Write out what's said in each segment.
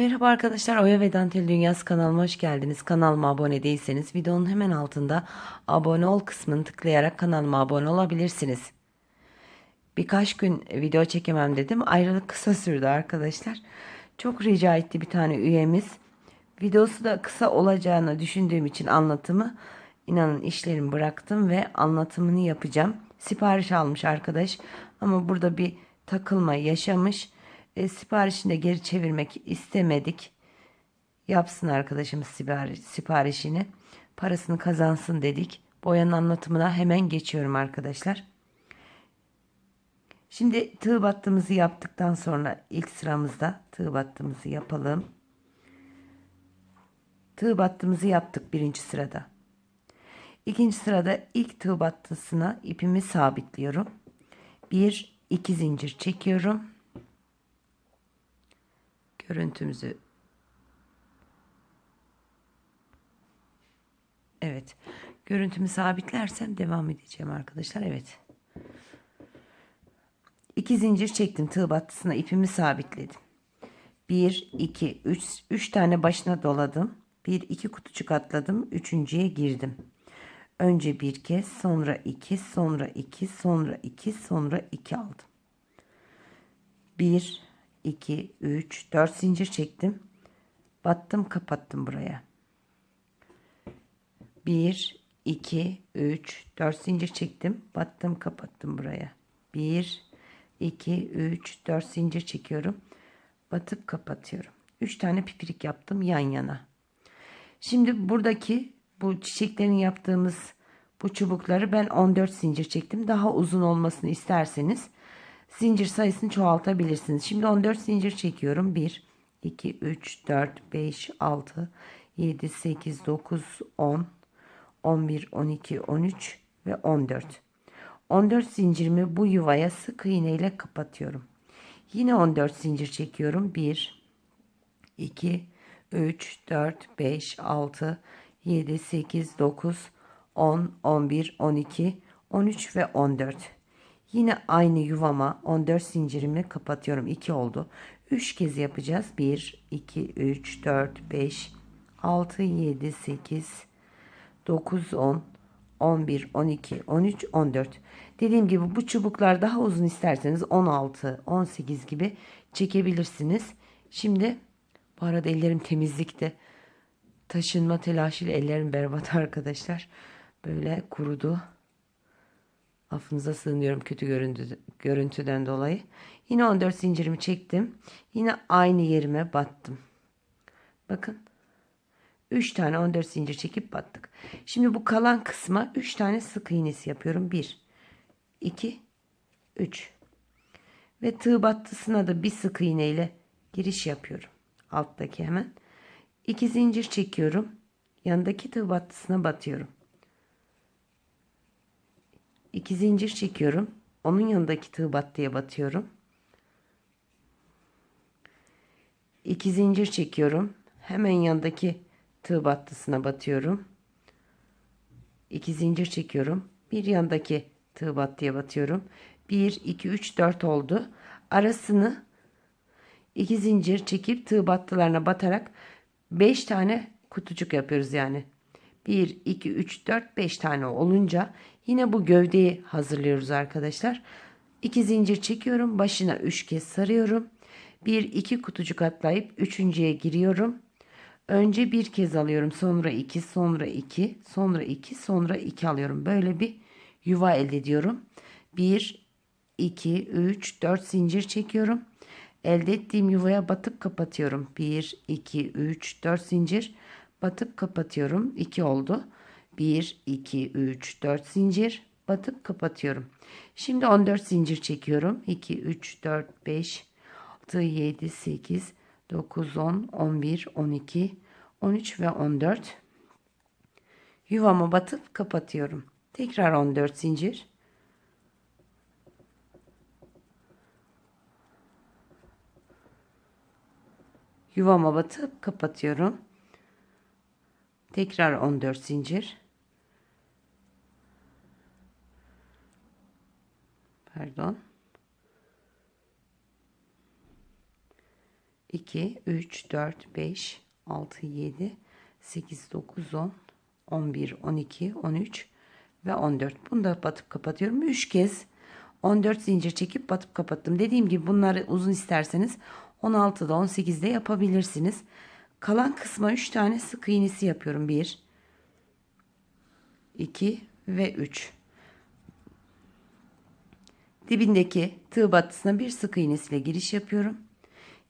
Merhaba arkadaşlar Oya ve Dantel Dünyası kanalıma hoş geldiniz. Kanalıma abone değilseniz videonun hemen altında abone ol kısmını tıklayarak kanalıma abone olabilirsiniz. Birkaç gün video çekemem dedim. Ayrılık kısa sürdü arkadaşlar. Çok rica etti bir tane üyemiz. Videosu da kısa olacağını düşündüğüm için anlatımı inanın işlerimi bıraktım ve anlatımını yapacağım. Sipariş almış arkadaş ama burada bir takılma yaşamış e, siparişini de geri çevirmek istemedik. Yapsın arkadaşımız sipariş, siparişini. Parasını kazansın dedik. Boyanın anlatımına hemen geçiyorum arkadaşlar. Şimdi tığ battığımızı yaptıktan sonra ilk sıramızda tığ battığımızı yapalım. Tığ battığımızı yaptık birinci sırada. İkinci sırada ilk tığ battısına ipimi sabitliyorum. Bir, iki zincir çekiyorum görüntümüzü Evet. Görüntümü sabitlersem devam edeceğim arkadaşlar. Evet. İki zincir çektim. Tığ battısına ipimi sabitledim. 1, 2, 3, 3 tane başına doladım. 1, 2 kutucuk atladım. Üçüncüye girdim. Önce bir kez, sonra iki, sonra iki, sonra iki, sonra iki aldım. 1, 2, 3, 4 zincir çektim. Battım kapattım buraya. 1, 2, 3, 4 zincir çektim. Battım kapattım buraya. 1, 2, 3, 4 zincir çekiyorum. Batıp kapatıyorum. 3 tane pipirik yaptım yan yana. Şimdi buradaki bu çiçeklerin yaptığımız bu çubukları ben 14 zincir çektim. Daha uzun olmasını isterseniz zincir sayısını çoğaltabilirsiniz. Şimdi 14 zincir çekiyorum. 1, 2, 3, 4, 5, 6, 7, 8, 9, 10, 11, 12, 13 ve 14. 14 zincirimi bu yuvaya sık iğne ile kapatıyorum. Yine 14 zincir çekiyorum. 1, 2, 3, 4, 5, 6, 7, 8, 9, 10, 11, 12, 13 ve 14. Yine aynı yuvama 14 zincirimi kapatıyorum. 2 oldu. 3 kez yapacağız. 1, 2, 3, 4, 5, 6, 7, 8, 9, 10, 11, 12, 13, 14. Dediğim gibi bu çubuklar daha uzun isterseniz 16, 18 gibi çekebilirsiniz. Şimdi bu arada ellerim temizlikte. Taşınma telaşıyla ellerim berbat arkadaşlar. Böyle kurudu. Affınıza sığınıyorum kötü görüntü, görüntüden dolayı. Yine 14 zincirimi çektim. Yine aynı yerime battım. Bakın. 3 tane 14 zincir çekip battık. Şimdi bu kalan kısma 3 tane sık iğnesi yapıyorum. 1 2 3 ve tığ battısına da bir sık iğne ile giriş yapıyorum. Alttaki hemen. 2 zincir çekiyorum. Yanındaki tığ battısına batıyorum. 2 zincir çekiyorum. Onun yanındaki tığ battıya batıyorum. 2 zincir çekiyorum. Hemen yanındaki tığ battısına batıyorum. 2 zincir çekiyorum. Bir yandaki tığ battıya batıyorum. 1 2 3 4 oldu. Arasını 2 zincir çekip tığ battılarına batarak 5 tane kutucuk yapıyoruz yani. 1 2 3 4 5 tane olunca Yine bu gövdeyi hazırlıyoruz arkadaşlar. 2 zincir çekiyorum. Başına 3 kez sarıyorum. 1 2 kutucuk atlayıp üçüncüye giriyorum. Önce bir kez alıyorum. Sonra 2, sonra 2, sonra 2, sonra 2 alıyorum. Böyle bir yuva elde ediyorum. 1 2 3 4 zincir çekiyorum. Elde ettiğim yuvaya batıp kapatıyorum. 1 2 3 4 zincir batıp kapatıyorum. 2 oldu. 1, 2, 3, 4 zincir batıp kapatıyorum. Şimdi 14 zincir çekiyorum. 2, 3, 4, 5, 6, 7, 8, 9, 10, 11, 12, 13 ve 14. Yuvama batıp kapatıyorum. Tekrar 14 zincir. Yuvama batıp kapatıyorum. Tekrar 14 zincir. Pardon. 2, 3, 4, 5, 6, 7, 8, 9, 10, 11, 12, 13 ve 14. Bunu da batıp kapatıyorum. 3 kez 14 zincir çekip batıp kapattım. Dediğim gibi bunları uzun isterseniz 16'da 18'de yapabilirsiniz. Kalan kısma 3 tane sık iğnesi yapıyorum. 1 2 ve 3. Dibindeki tığ battısına bir sık iğnesiyle giriş yapıyorum.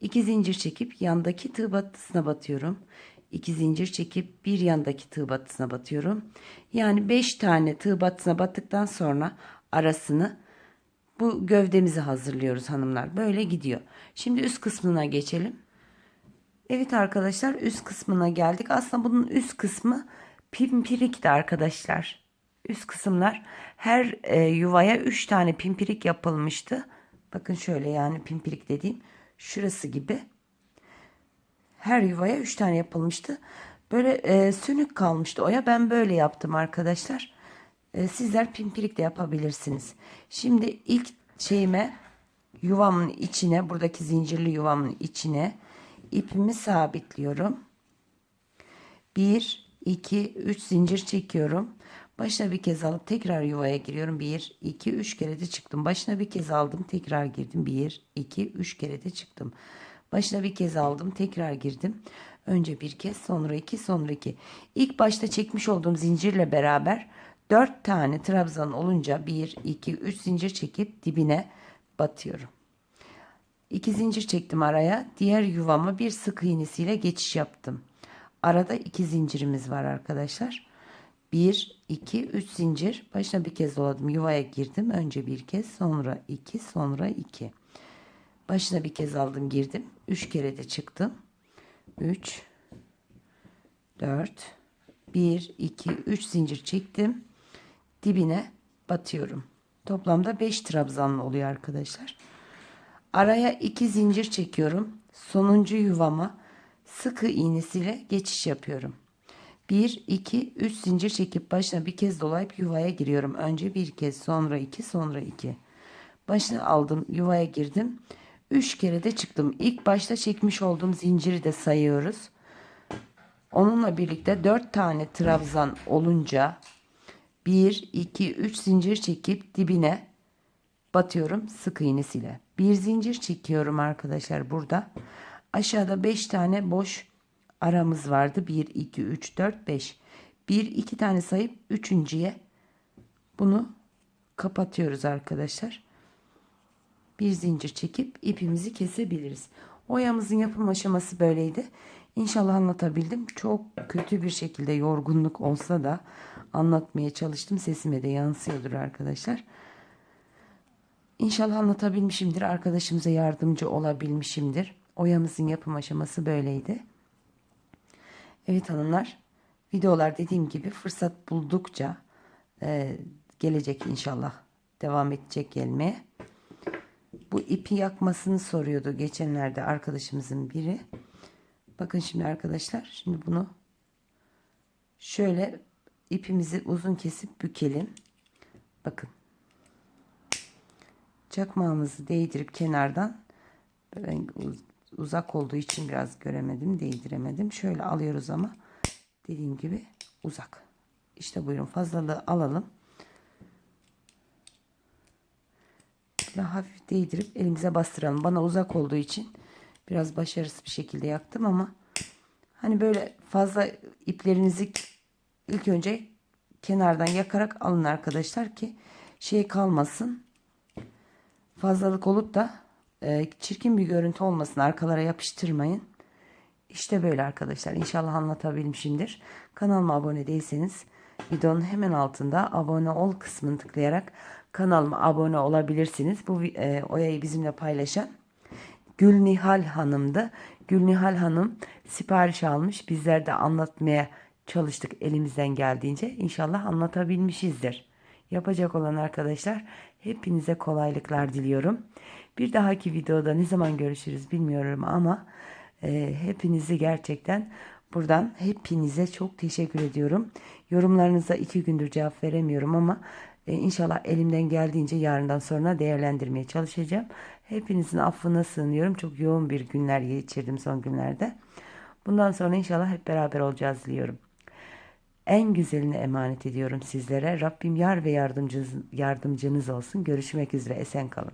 2 zincir çekip yandaki tığ battısına batıyorum. 2 zincir çekip bir yandaki tığ battısına batıyorum. Yani 5 tane tığ battısına battıktan sonra arasını bu gövdemizi hazırlıyoruz hanımlar. Böyle gidiyor. Şimdi üst kısmına geçelim. Evet arkadaşlar üst kısmına geldik. Aslında bunun üst kısmı pimpirikti arkadaşlar. Üst kısımlar her e, yuvaya 3 tane pimpirik yapılmıştı. Bakın şöyle yani pimpirik dediğim şurası gibi. Her yuvaya 3 tane yapılmıştı. Böyle e, sönük kalmıştı oya. Ben böyle yaptım arkadaşlar. E, sizler pimpirik de yapabilirsiniz. Şimdi ilk şeyime yuvamın içine buradaki zincirli yuvamın içine ipimi sabitliyorum. 1 2 3 zincir çekiyorum. Başına bir kez alıp tekrar yuvaya giriyorum. 1 2 3 kere de çıktım. Başına bir kez aldım, tekrar girdim. 1 2 3 kere de çıktım. Başına bir kez aldım, tekrar girdim. Önce bir kez, sonra iki, sonra iki. İlk başta çekmiş olduğum zincirle beraber 4 tane trabzan olunca 1 2 3 zincir çekip dibine batıyorum. 2 zincir çektim araya. Diğer yuvama bir sık iğnesiyle geçiş yaptım. Arada 2 zincirimiz var arkadaşlar. 1 2 3 zincir. Başına bir kez doladım. Yuvaya girdim. Önce bir kez, sonra 2, sonra 2. Başına bir kez aldım, girdim. 3 kere de çıktım. 3 4 1 2 3 zincir çektim. Dibine batıyorum. Toplamda 5 trabzanlı oluyor arkadaşlar. Araya 2 zincir çekiyorum. Sonuncu yuvama sıkı iğnesiyle geçiş yapıyorum. 1 2 3 zincir çekip başına bir kez dolayıp yuvaya giriyorum. Önce bir kez, sonra 2, sonra 2. Başına aldım, yuvaya girdim. 3 kere de çıktım. İlk başta çekmiş olduğum zinciri de sayıyoruz. Onunla birlikte 4 tane trabzan olunca 1 2 3 zincir çekip dibine batıyorum sık iğnesiyle. Bir zincir çekiyorum arkadaşlar burada. Aşağıda 5 tane boş aramız vardı. 1 2 3 4 5. 1 2 tane sayıp üçüncüye bunu kapatıyoruz arkadaşlar. Bir zincir çekip ipimizi kesebiliriz. Oyamızın yapım aşaması böyleydi. İnşallah anlatabildim. Çok kötü bir şekilde yorgunluk olsa da anlatmaya çalıştım. Sesime de yansıyordur arkadaşlar. İnşallah anlatabilmişimdir. Arkadaşımıza yardımcı olabilmişimdir. Oyamızın yapım aşaması böyleydi. Evet hanımlar. Videolar dediğim gibi fırsat buldukça e, gelecek inşallah. Devam edecek gelmeye. Bu ipi yakmasını soruyordu geçenlerde arkadaşımızın biri. Bakın şimdi arkadaşlar. Şimdi bunu şöyle ipimizi uzun kesip bükelim. Bakın. Çakmağımızı değdirip kenardan ben uzak olduğu için biraz göremedim, değdiremedim. Şöyle alıyoruz ama dediğim gibi uzak. İşte buyurun fazlalığı alalım. Ve hafif değdirip elimize bastıralım. Bana uzak olduğu için biraz başarısız bir şekilde yaktım ama hani böyle fazla iplerinizi ilk önce kenardan yakarak alın arkadaşlar ki şey kalmasın. Fazlalık olup da e, çirkin bir görüntü olmasın. Arkalara yapıştırmayın. İşte böyle arkadaşlar. İnşallah anlatabilmişimdir. Kanalıma abone değilseniz videonun hemen altında abone ol kısmını tıklayarak kanalıma abone olabilirsiniz. Bu e, oyayı bizimle paylaşan Gül Nihal Hanım'dı. Gül Nihal Hanım sipariş almış. Bizler de anlatmaya çalıştık elimizden geldiğince. İnşallah anlatabilmişizdir. Yapacak olan arkadaşlar hepinize kolaylıklar diliyorum. Bir dahaki videoda ne zaman görüşürüz bilmiyorum ama e, hepinizi gerçekten buradan hepinize çok teşekkür ediyorum. Yorumlarınıza iki gündür cevap veremiyorum ama e, inşallah elimden geldiğince yarından sonra değerlendirmeye çalışacağım. Hepinizin affına sığınıyorum. Çok yoğun bir günler geçirdim son günlerde. Bundan sonra inşallah hep beraber olacağız diliyorum. En güzelini emanet ediyorum sizlere. Rabbim yar ve yardımcınız, yardımcınız olsun. Görüşmek üzere. Esen kalın.